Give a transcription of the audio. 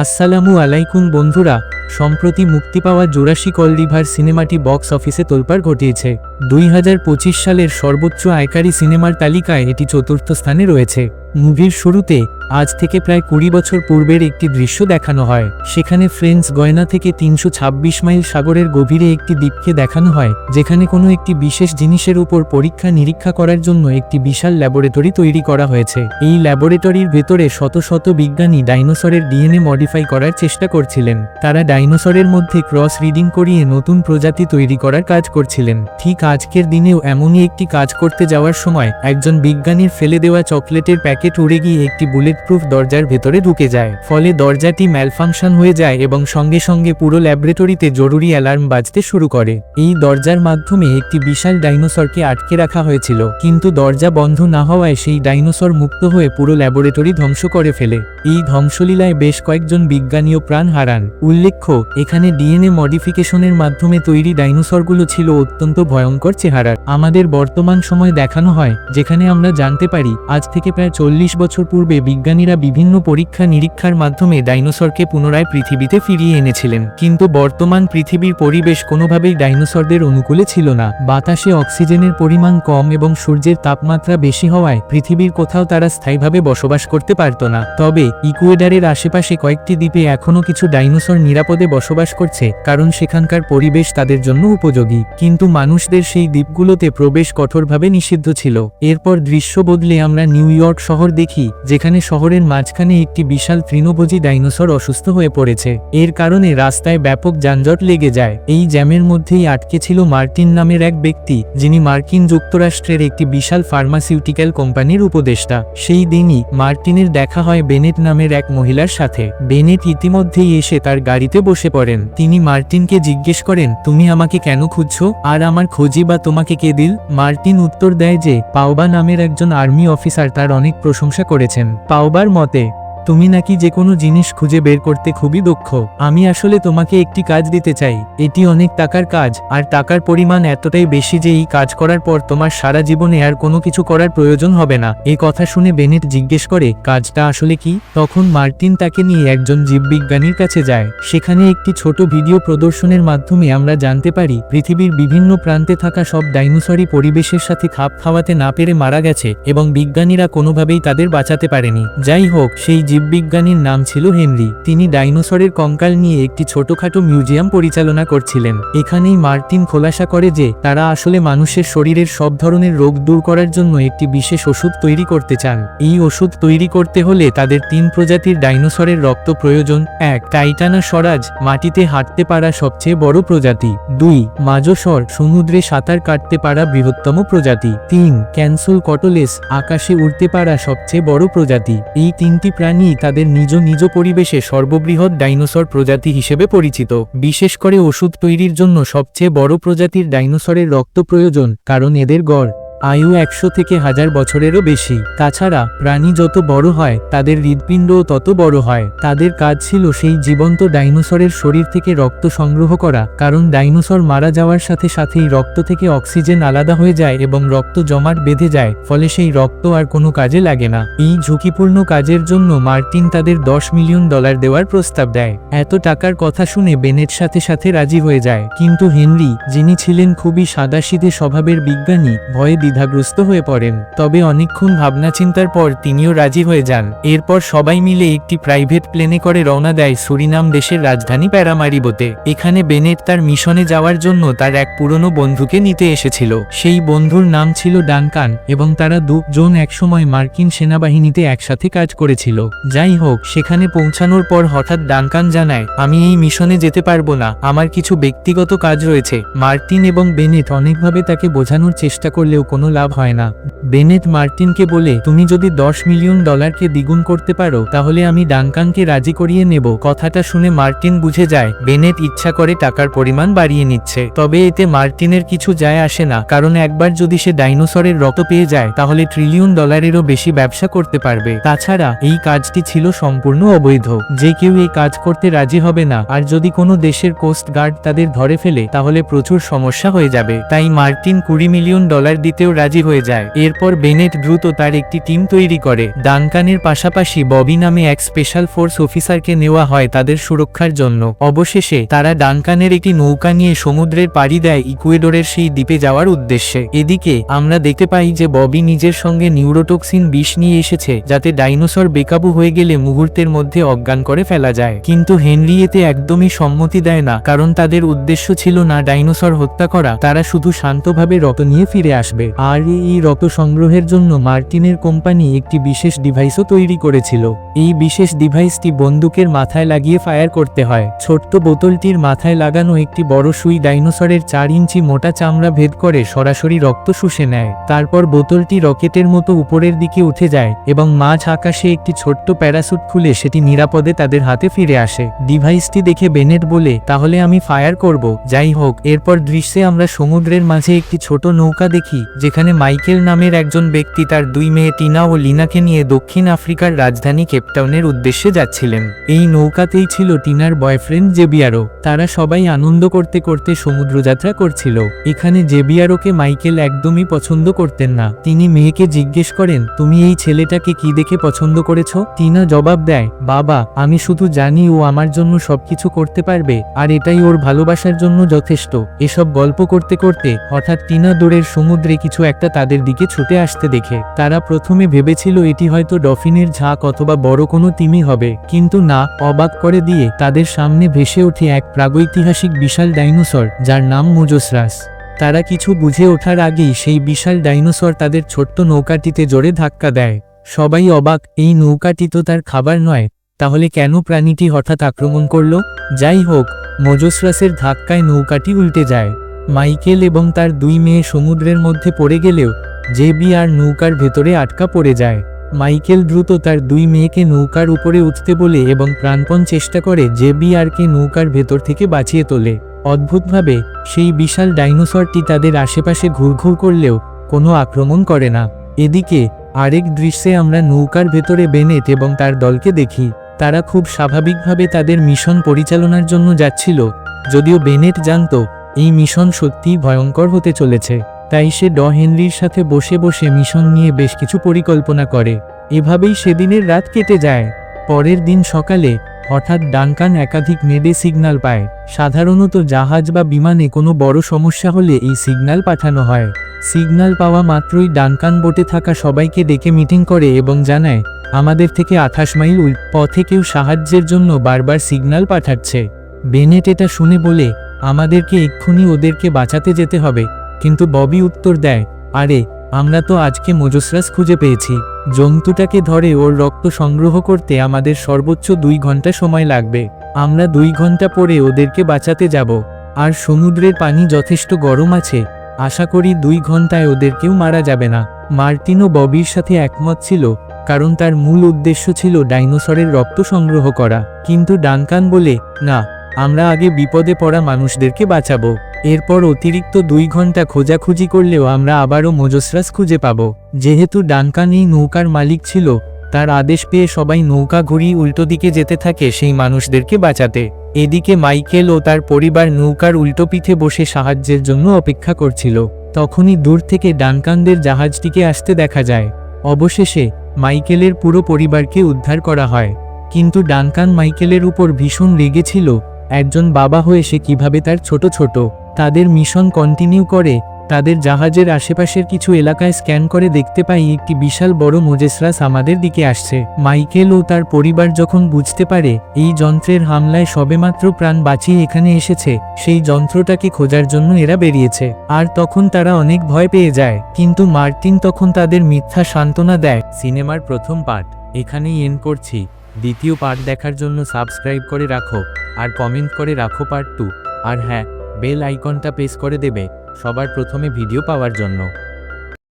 আসসালামু আলাইকুম বন্ধুরা, সম্প্রতি মুক্তি পাওয়া জোরাশি কলডিভার সিনেমাটি বক্স অফিসে তোলপাড় ঘটিয়েছে। দুই হাজার পঁচিশ সালের সর্বোচ্চ আয়কারী সিনেমার তালিকায় এটি চতুর্থ স্থানে রয়েছে। মুভির শুরুতে আজ থেকে প্রায় কুড়ি বছর পূর্বের একটি দৃশ্য দেখানো হয়। সেখানে ফ্রেন্স গয়না থেকে তিনশো ছাব্বিশ মাইল সাগরের গভীরে একটি দ্বীপকে দেখানো হয়, যেখানে কোনো একটি বিশেষ জিনিসের উপর পরীক্ষা নিরীক্ষা করার জন্য একটি বিশাল ল্যাবরেটরি তৈরি করা হয়েছে। এই ল্যাবরেটরির ভেতরে শত শত বিজ্ঞানী ডাইনোসরের ডিএনএ মডিফাই করার চেষ্টা করছিলেন। তারা ডাইনোসরের মধ্যে ক্রস রিডিং করিয়ে নতুন প্রজাতি তৈরি করার কাজ করছিলেন। ঠিক আজকের দিনেও এমনই একটি কাজ করতে যাওয়ার সময় একজন বিজ্ঞানীর ফেলে দেওয়া চকলেটের প্যাকেট উড়ে গিয়ে একটি বুলেট প্রুফ দরজার ভেতরে ঢুকে যায়। ফলে দরজাটি ম্যালফাংশন হয়ে যায় এবং সঙ্গে সঙ্গে পুরো ল্যাবরেটরিতে জরুরি অ্যালার্ম বাজতে শুরু করে। এই দরজার মাধ্যমে একটি বিশাল ডাইনোসরকে আটকে রাখা হয়েছিল। কিন্তু দরজা বন্ধ না হওয়ায় সেই ডাইনোসর মুক্ত হয়ে পুরো ল্যাবরেটরি ধ্বংস করে ফেলে। এই ধ্বংসলীলায় বেশ কয়েকজন বিজ্ঞানীও প্রাণ হারান। উল্লেখ্য, এখানে ডিএনএ মডিফিকেশনের মাধ্যমে তৈরি ডাইনোসরগুলো ছিল অত্যন্ত ভয়ঙ্কর চেহারার। আমাদের বর্তমান সময় দেখানো হয়, যেখানে আমরা জানতে পারি, আজ থেকে প্রায় চল্লিশ বছর পূর্বে বিজ্ঞানীরা বিভিন্ন পরীক্ষা নিরীক্ষার মাধ্যমে ডাইনোসরকে পুনরায় পৃথিবীতে ফিরিয়ে এনেছিলেন। কিন্তু বর্তমান পৃথিবীর পরিবেশ কোনোভাবেই ডাইনোসরদের অনুকূলে ছিল না। বাতাসে অক্সিজেনের পরিমাণ কম এবং সূর্যের তাপমাত্রা বেশি হওয়ায় পৃথিবীর কোথাও তারা স্থায়ীভাবে বসবাস করতে পারত না। তবে ইকুয়েডারের আশেপাশে কয়েকটি দ্বীপে এখনও কিছু ডাইনোসর নিরাপদে বসবাস করছে, কারণ সেখানকার পরিবেশ তাদের জন্য উপযোগী। কিন্তু মানুষদের সেই দ্বীপগুলোতে প্রবেশ কঠোরভাবে নিষিদ্ধ ছিল। এরপর দৃশ্য বদলে আমরা নিউ ইয়র্ক শহর দেখি, যেখানে শহরের মাঝখানে একটি বিশাল তৃণভোজী ডাইনোসর অসুস্থ হয়ে পড়েছে। এর কারণে রাস্তায় ব্যাপক যানজট লেগে যায়। এই জ্যামের মধ্যেই আটকে ছিল মার্টিন নামের এক ব্যক্তি, যিনি মার্কিন যুক্তরাষ্ট্রের একটি বিশাল ফার্মাসিউটিক্যাল কোম্পানির উপদেষ্টা। সেই দিনই মার্টিনের দেখা হয় বেনেট নামের এক মহিলার সাথে। বেনেট ইতিমধ্যেই এসে তার গাড়িতে বসে পড়েন। তিনি মার্টিনকে জিজ্ঞেস করেন, তুমি আমাকে কেন খুঁজছো? আর আমার খোঁজি বা তোমাকে কে দিল? মার্টিন উত্তর দেয় যে, পাওবা নামের একজন আর্মি অফিসার, তার অনেক প্রশংসা করেছেন। পাওবার মতে তুমি নাকি যে কোনো জিনিস খুঁজে বের করতে খুবই দক্ষ। আমি আসলে তোমাকে একটি কাজ দিতে চাই। এটি অনেক টাকার কাজ, আর টাকার পরিমাণ এতটাই বেশি যে এই কাজ করার পর তোমার সারা জীবনে আর কোনো কিছু করার প্রয়োজন হবে না। এই কথা শুনে বেনেট জিজ্ঞেস করে, কাজটা আসলে কি? তখন মার্টিন তাকে নিয়ে একজন জীববিজ্ঞানীর কাছে যায়। সেখানে একটি ছোট ভিডিও প্রদর্শনের মাধ্যমে আমরা জানতে পারি, পৃথিবীর বিভিন্ন প্রান্তে থাকা সব ডাইনোসরই পরিবেশের সাথে খাপ খাওয়াতে না পেরে মারা গেছে, এবং বিজ্ঞানীরা কোনোভাবেই তাদের বাঁচাতে পারেনি। যাই হোক, সেই জীববিজ্ঞানীর নাম ছিল হেনরি। তিনি ডাইনোসরের কঙ্কাল নিয়ে একটি ছোটখাটো মিউজিয়াম পরিচালনা করছিলেন। এখানেই মার্টিন খোলাসা করে যে, তারা আসলে মানুষের শরীরের সব ধরনের রোগ দূর করার জন্য একটি বিশেষ ওষুধ তৈরি করতে চান। এই ওষুধ তৈরি করতে হলে তাদের তিন প্রজাতির ডাইনোসরের রক্ত প্রয়োজন। এক, টাইটানা স্বরাজ, মাটিতে হাঁটতে পারা সবচেয়ে বড় প্রজাতি। দুই মাজসর সমুদ্রে সাঁতার কাটতে পারা বৃহত্তম প্রজাতি। তিন, ক্যান্সল কটলেস, আকাশে উড়তে পারা সবচেয়ে বড় প্রজাতি। এই তিনটি প্রাণী তাদের নিজ নিজ পরিবেশে সর্ববৃহৎ ডাইনোসর প্রজাতি হিসেবে পরিচিত। বিশেষ করে ওষুধ তৈরির জন্য সবচেয়ে বড় প্রজাতির ডাইনোসরের রক্ত প্রয়োজন, কারণ এদের গড় আয়ু একশো থেকে হাজার বছরেরও বেশি। তাছাড়া প্রাণী যত বড় হয়, তাদের হৃদপিণ্ডও তত বড় হয়। তাদের কাজ ছিল সেই জীবন্ত ডাইনোসরের শরীর থেকে রক্ত সংগ্রহ করা, কারণ ডাইনোসর মারা যাওয়ার সাথে সাথেই রক্ত থেকে অক্সিজেন আলাদা হয়ে যায় এবং রক্ত জমাট বেঁধে যায়, ফলে সেই রক্ত আর কোনো কাজে লাগে না। এই ঝুঁকিপূর্ণ কাজের জন্য মার্টিন তাদের দশ মিলিয়ন ডলার দেওয়ার প্রস্তাব দেয়। এত টাকার কথা শুনে বেনেট সাথে সাথে রাজি হয়ে যায়। কিন্তু হেনরি, যিনি ছিলেন খুবই সাদাসিধে স্বভাবের বিজ্ঞানী, ভয়ে দ্বিধাগ্রস্ত হয়ে পড়েন। তবে অনেকক্ষণ ভাবনা চিন্তার পর তিনিও রাজি হয়ে যান। এরপর সবাই মিলে একটি প্রাইভেট প্লেনে করে রওনা দেয় সুরিনাম দেশের রাজধানী প্যারামারিবোতে। এখানে বেনেট তার মিশনে যাওয়ার জন্য তার এক পুরনো বন্ধুকে নিতে এসেছিল। সেই বন্ধুর নাম ছিল ডানকান এবং তারা দুজন একসময় মার্কিন সেনাবাহিনীতে একসাথে কাজ করেছিল। যাই হোক, সেখানে পৌঁছানোর পর হঠাৎ ডানকান জানায়, আমি এই মিশনে যেতে পারব না। আমার কিছু ব্যক্তিগত কাজ রয়েছে। মার্টিন এবং বেনেট অনেকভাবে তাকে বোঝানোর চেষ্টা করলেও কোনো লাভ হয় না। বেনেট মার্টিনকে বলে, তুমি যদি দশ মিলিয়ন ডলারকে দ্বিগুণ করতে পারো, তাহলে আমি ডানকানকে রাজি করিয়ে নেব। কথাটা শুনে মার্টিন বুঝে যায় বেনেট ইচ্ছা করে টাকার পরিমাণ বাড়িয়ে নিচ্ছে। তবে এতে মার্টিনের কিছু যায় আসে না, কারণ একবার যদি সে ডাইনোসরের রক্ত পেয়ে যায়, তাহলে ট্রিলিয়ন ডলারেরও বেশি ব্যবসা করতে পারবে। তাছাড়া, এই কাজটি ছিল সম্পূর্ণ অবৈধ। যে কেউ এই কাজ করতে রাজি হবে না, আর যদি কোনো দেশের কোস্ট গার্ড তাদের ধরে ফেলে, তাহলে প্রচুর সমস্যা হয়ে যাবে। তাই মার্টিন কুড়ি মিলিয়ন ডলার দিতেও রাজি হয়ে যায়। এরপর বেনেট দ্রুত তার একটি টিম তৈরি করে। ডানকানের পাশাপাশি ববি নামে এক স্পেশাল ফোর্স অফিসারকে নেওয়া হয় তাদের সুরক্ষার জন্য। অবশেষে তারা ডানকানের একটি নৌকা নিয়ে সমুদ্রের পাড়ি দেয় ইকুয়েডরের সেই দ্বীপে যাওয়ার উদ্দেশ্যে। এদিকে আমরা দেখতে পাই যে ববি নিজের সঙ্গে নিউরোটক্সিন বিষ নিয়ে এসেছে, যাতে ডাইনোসর বেকাবু হয়ে গেলে মুহূর্তের মধ্যে অজ্ঞান করে ফেলা যায়। কিন্তু হেনরি এতে একদমই সম্মতি দেয় না, কারণ তাদের উদ্দেশ্য ছিল না ডাইনোসর হত্যা করা, তারা শুধু শান্তভাবে রক্ত নিয়ে ফিরে আসবে। আর এই রক্ত সংগ্রহের জন্য মার্টিনের কোম্পানি একটি বিশেষ ডিভাইসও তৈরি করেছিল। এই বিশেষ ডিভাইসটি বন্দুকের মাথায় লাগিয়ে ফায়ার করতে হয়। ছোট্ট বোতলটির মাথায় লাগানো একটি বড় সুই ডাইনোসরের চার ইঞ্চি মোটা চামড়া ভেদ করে সরাসরি রক্ত শুষে নেয়। তারপর বোতলটি রকেটের মতো উপরের দিকে উঠে যায় এবং মাঝ আকাশে একটি ছোট্ট প্যারাসুট খুলে সেটি নিরাপদে তাদের হাতে ফিরে আসে। ডিভাইসটি দেখে বেনেট বলে, তাহলে আমি ফায়ার করব। যাই হোক, এরপর দৃশ্যে আমরা সমুদ্রের মাঝে একটি ছোট নৌকা দেখি যেখানে মাইকেল নামের একজন ব্যক্তি তার দুই মেয়ে টিনা ও লিনাকে নিয়ে দক্ষিণ আফ্রিকার রাজধানী কেপটাউনের উদ্দেশ্যে যাচ্ছিলেন। এই নৌকাতেই ছিল টিনার বয়ফ্রেন্ড জেবিয়ারো। তারা সবাই আনন্দ করতে করতে সমুদ্রযাত্রা করছিল। এখানে জেবিয়ারোকে মাইকেল একদমই পছন্দ করতেন না। তিনি মেয়েকে জিজ্ঞেস করেন, তুমি এই ছেলেটাকে কি দেখে পছন্দ করেছ? টিনা জবাব দেয়, বাবা, আমি শুধু জানি ও আমার জন্য সবকিছু করতে পারবে, আর এটাই ওর ভালোবাসার জন্য যথেষ্ট। এসব গল্প করতে করতে হঠাৎ টিনা দূরের সমুদ্রে কিছু একটা তাদের দিকে ছুটে আসতে দেখে। তারা প্রথমে ভেবেছিল এটি হয়তো ডফিনের ঝাঁক অথবা বড় কোনো তিমি হবে। কিন্তু না, অবাক করে দিয়ে তাদের সামনে ভেসে ওঠে এক প্রাগৈতিহাসিক বিশাল ডাইনোসর, যার নাম মুজোসরাস। তারা কিছু বুঝে ওঠার আগেই সেই বিশাল ডাইনোসর তাদের ছোট্ট নৌকাটিতে জোরে ধাক্কা দেয়। সবাই অবাক, এই নৌকাটি তো তার খাবার নয়। তাহলে কেন প্রাণীটি হঠাৎ আক্রমণ করল? যাই হোক, মজোসরাসের ধাক্কায় নৌকাটি উল্টে যায়। মাইকেল এবং তার দুই মেয়ে সমুদ্রের মধ্যে পড়ে গেলেও জেবি আর নৌকার ভেতরে আটকা পড়ে যায়। মাইকেল দ্রুত তার দুই মেয়েকে নৌকার উপরে উঠতে বলে এবং প্রাণপণ চেষ্টা করে জেবি আরকে নৌকার ভেতর থেকে বাঁচিয়ে তোলে। অদ্ভুতভাবে, সেই বিশাল ডাইনোসরটি তাদের আশেপাশে ঘুরঘুর করলেও কোনো আক্রমণ করে না। এদিকে, আরেক দৃশ্যে আমরা নৌকার ভেতরে বেনেট এবং তার দলকে দেখি। তারা খুব স্বাভাবিকভাবে তাদের মিশন পরিচালনার জন্য যাচ্ছিল, যদিও বেনেট জানত এই মিশন সত্যিই ভয়ঙ্কর হতে চলেছে, তাই সে ড হেনরির সাথে বসে বসে মিশন নিয়ে বেশ কিছু পরিকল্পনা করে। এভাবেই সেদিনের রাত কেটে যায়। পরের দিন সকালে, হঠাৎ ডানকান একাধিক মেডে সিগন্যাল পায়। সাধারণত জাহাজ বা বিমানে কোনো বড় সমস্যা হলে এই সিগন্যাল পাঠানো হয়। সিগন্যাল পাওয়া মাত্রই ডানকান বোটে থাকা সবাইকে ডেকে মিটিং করে এবং জানায়, আমাদের থেকে আঠাশ মাইল পথে কেউ সাহায্যের জন্য বারবার সিগন্যাল পাঠাচ্ছে। বেনেট এটা শুনে বলে আমাদেরকে এক্ষুনি ওদেরকে বাঁচাতে যেতে হবে। কিন্তু ববি উত্তর দেয়, আরে, আমরা তো আজকে মজসরাস খুঁজে পেয়েছি। জন্তুটাকে ধরে ওর রক্ত সংগ্রহ করতে আমাদের সর্বোচ্চ দুই ঘণ্টা সময় লাগবে। আমরা দুই ঘণ্টা পরে ওদেরকে বাঁচাতে যাব। আর সমুদ্রের পানি যথেষ্ট গরম আছে। আশা করি দুই ঘন্টায় ওদের কেউ মারা যাবে না। মার্টিনও ববির সাথে একমত ছিল, কারণ তার মূল উদ্দেশ্য ছিল ডাইনোসরের রক্ত সংগ্রহ করা। কিন্তু ডানকান বলে, না আমরা আগে বিপদে পড়া মানুষদেরকে বাঁচাবো। এরপর অতিরিক্ত দুই ঘণ্টা খোঁজাখুঁজি করলেও আমরা আবারও মজসরাস খুঁজে পাব। যেহেতু ডানকান এই নৌকার মালিক ছিল, তার আদেশ পেয়ে সবাই নৌকা ঘুরিয়ে উল্টো দিকে যেতে থাকে সেই মানুষদেরকে বাঁচাতে। এদিকে মাইকেল ও তার পরিবার নৌকার উল্টো পিঠে বসে সাহায্যের জন্য অপেক্ষা করছিল। তখনই দূর থেকে ডানকানদের জাহাজটিকে আসতে দেখা যায়। অবশেষে মাইকেলের পুরো পরিবারকে উদ্ধার করা হয়। কিন্তু ডানকান মাইকেলের উপর ভীষণ রেগেছিল একজন বাবা হয়ে সে কীভাবে তার ছোট ছোট, তাদের মিশন কন্টিনিউ করে, তাদের জাহাজের আশেপাশের কিছু এলাকায় স্ক্যান করে দেখতে পাই একটি বিশাল বড় মোজেসরাস আমাদের দিকে আসছে। মাইকেল ও তার পরিবার যখন বুঝতে পারে, এই যন্ত্রের হামলায় সবেমাত্র প্রাণ বাঁচিয়ে এখানে এসেছে, সেই যন্ত্রটাকে খোঁজার জন্য এরা বেরিয়েছে। আর তখন তারা অনেক ভয় পেয়ে যায়, কিন্তু মার্টিন তখন তাদের মিথ্যা সান্ত্বনা দেয়। সিনেমার প্রথম পার্ট, এখানেই এন করছি। দ্বিতীয় পার্ট দেখার জন্য সাবস্ক্রাইব করে রাখো, আর কমেন্ট করে রাখো পার্ট টু আর হ্যাঁ বেল আইকনটা প্রেস করে দেবে, সবার প্রথমে ভিডিও পাওয়ার জন্য।